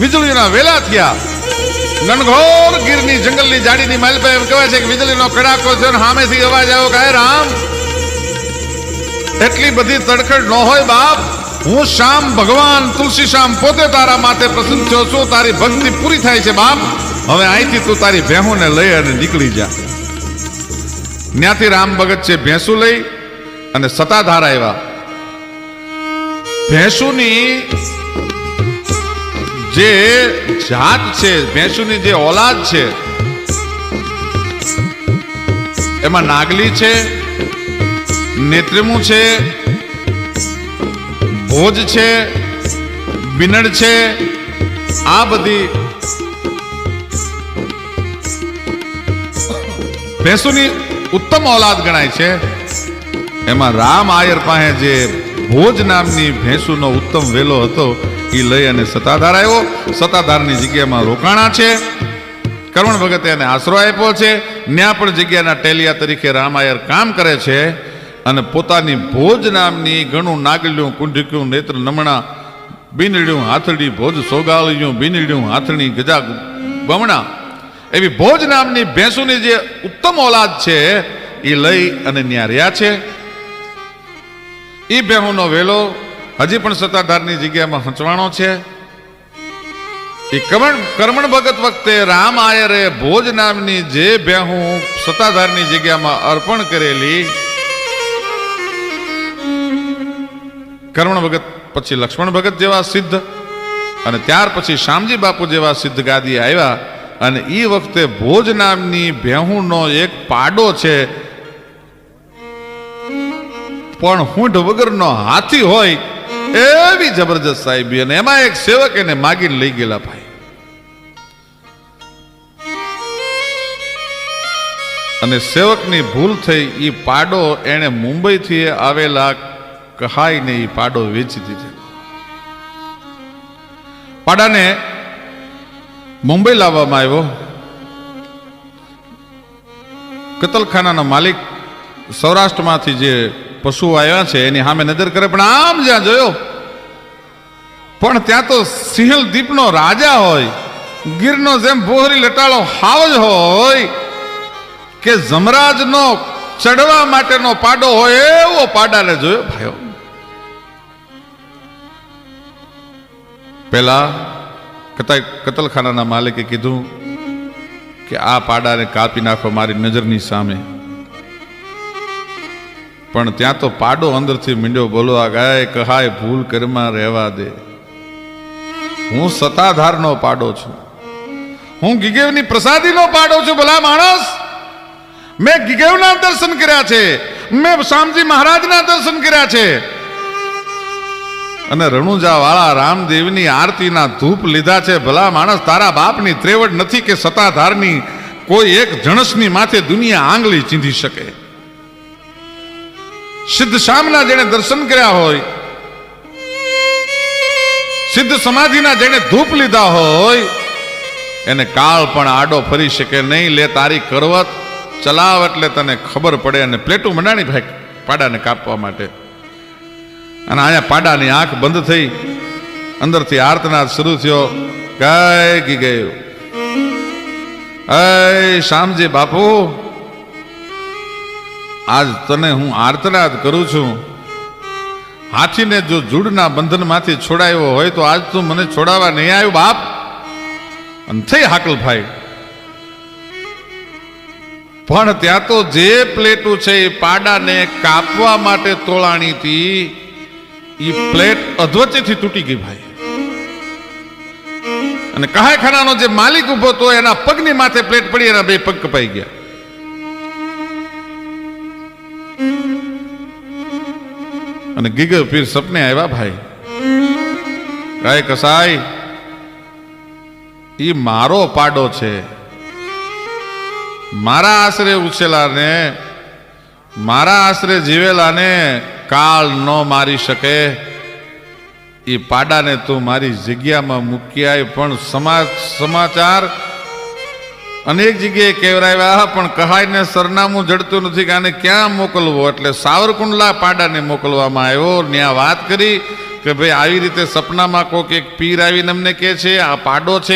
વીજળીના વેલા થયા. ઘનઘોર ગીરની જંગલની જાડીની માલ પર કહેવાય છે કે વીજળીનો કડાકો અને સામેથી અવાજ આવ્યો કે રામ, એટલી બધી તડખડ ન હોય બાપ. હું શ્યામ ભગવાન તુલસી શ્યામ પોતે તારા માથે પ્રસન્ન થયો છું. તારી ભક્તિ પૂરી થાય છે બાપ. હવે અહીંથી તું તારી ભેહોને લઈ અને નીકળી જા. ત્યાંથી રામ ભગત છે ભેંસું લઈ અને સતાધાર આવ્યા. ભેંસુની જે જાત છે, ભેંસુની જે ઓલાદ છે, એમાં નાગલી છે, નેત્રમું છે, ભોજ છે, બિનડ છે, આ બધી ભેંસુની ઉત્તમ ઓલાદ ગણાય છે. એમાં રામ આયર પાસે જે ભોજ નામની ભેંસુનો ઉત્તમ વેલો હતો. એ લઈ અને સતાધાર આવ્યો. સતાધારની જગ્યામાં રોકાણા છે. કરમણ ભગતે એને આશરો આપ્યો છે. ત્યાં પણ જગ્યાના ટેલિયા તરીકે રામાયર કામ કરે છે અને પોતાની ભોજ નામની ઘણું નાગલ્યું, કુંઢક્યું, નેત્ર નમણા, બીનડ્યું, હાથડી, ભોજ સોગાળ્યું, બીનડ્યું, હાથણી, ગજા, બમણા એવી ભોજ નામની ભેંસુની જે ઉત્તમ ઓલાદ છે એ લઈ અને ન્યા રહ્યા છે. એ બેહુનો વેલો હજી પણ સત્તાધારની જગ્યામાં હંચવાણો છે. એ કરમણ, કર્મણ ભગત વખતે રામ આયરે ભોજ નામની જે બેહું સત્તાધારની જગ્યામાં અર્પણ કરેલી. કર્મણ ભગત પછી લક્ષ્મણ ભગત જેવા સિદ્ધ અને ત્યાર પછી શામજી બાપુ જેવા સિદ્ધ ગાદી આવ્યા અને એ વખતે ભોજ નામની ભેહુંનો એક પાડો છે પણ હૂંઢ વગરનો હાથી હોય એવી જબરજસ્ત સાહેબી. અને એમાં એક સેવક એને માગીને લઈ ગયેલા ભાઈ. અને સેવકની ભૂલ થઈ એ પાડો એણે મુંબઈથી આવેલા કહાઈને એ પાડો વેચી દીધો. પાડાને મુંબઈ લાવવામાં આવ્યો. કતલખાનાનો માલિક સૌરાષ્ટ્રમાંથી જે પશુઓ આવ્યા છે, એની સામે નજર કરે, પણ આમ જ્યાં જોયો, પણ ત્યાં તો સિંહલ દીપનો રાજા હોય, ગીરનો જેમ ભોહરી લટાળો હાવજ હોય, કે જમરાજનો ચડવા માટેનો પાડો હોય, એવો પાડાને જોયો, ભાઈઓ. પેલા કતા કતલખાનાના માલિકે કીધું કે આ પાડાને કાપી નાખો મારી નજરની સામે. પણ ત્યાં તો પાડો અંદરથી મીંડ્યો બોલવા ગાય કહાય ભૂલ કરમાં રહેવા દે. હું સત્તાધારનો પાડો છું. હું ગીગેવની પ્રસાદીનો પાડો છું, ભલા માણસ. મેં ગીગેવના દર્શન કર્યા છે. મેં શામજી મહારાજના દર્શન કર્યા છે. અને રણુજા વાળા રામદેવની આરતીના ધૂપ લીધા છે. ભલા માણસ, તારા બાપની ત્રેવડ નથી કે સત્તાધારની કોઈ એક જણસની માથે દુનિયા આંગળી ચીંધી શકે. સિદ્ધ શામના જેણે દર્શન કર્યા હોય, સિદ્ધ સમાધિના જેણે ધૂપ લીધા હોય, એને કાળ પણ આડો ફરી શકે નહીં. લે તારી કરવત, ચલાવ એટલે તને ખબર પડે અને પ્લેટું મંડાણી ભાઈ પાડાને કાપવા માટે. અને અહીંયા પાડાની આંખ બંધ થઈ, અંદરથી આર્તનાદ શરૂ થયો. ગાય ગી ગયો. અય શ્યામજી બાપુ આજ તને હું આર્તનાદ કરું છું. હાથીને જો જૂડના બંધનમાંથી છોડાયો હોય તો આજ તું મને છોડાવવા નહીં આવ્યો, બાપ. અને થઈ હાકલ ભાઈ. પણ ત્યાં તો જે પ્લેટું છે એ પાડાને કાપવા માટે તોળાણી હતી. એ પ્લેટ અધવચ્ચેથી તૂટી ગઈ ભાઈ. અને કહાયખાનાનો જે માલિક ઊભો હતો એના પગની માથે પ્લેટ પડી, એના બે પગ કપાઈ ગયા. અને ગીગર પીર સપને આવ્યા ભાઈ. કાય કસાય એ મારો પાડો છે. મારા આશરે ઉછેલાને, મારા આશરે જીવેલાને કાળ ન મારી શકે. એ પાડાને તું મારી જગ્યામાં મૂકી આય, પણ સમાચાર અનેક જગ્યાએ કેવરાવ્યા પણ કહાઈને સરનામું જડતું નથી કે આને ક્યાં મોકલવો? એટલે સાવરકુંડલા પાડાને મોકલવામાં આવ્યો ત્યાં વાત કરી કે, ભાઈ, આવી રીતે સપનામાં કોઈક એક પીર આવીને અમને કહે છે, આ પાડો છે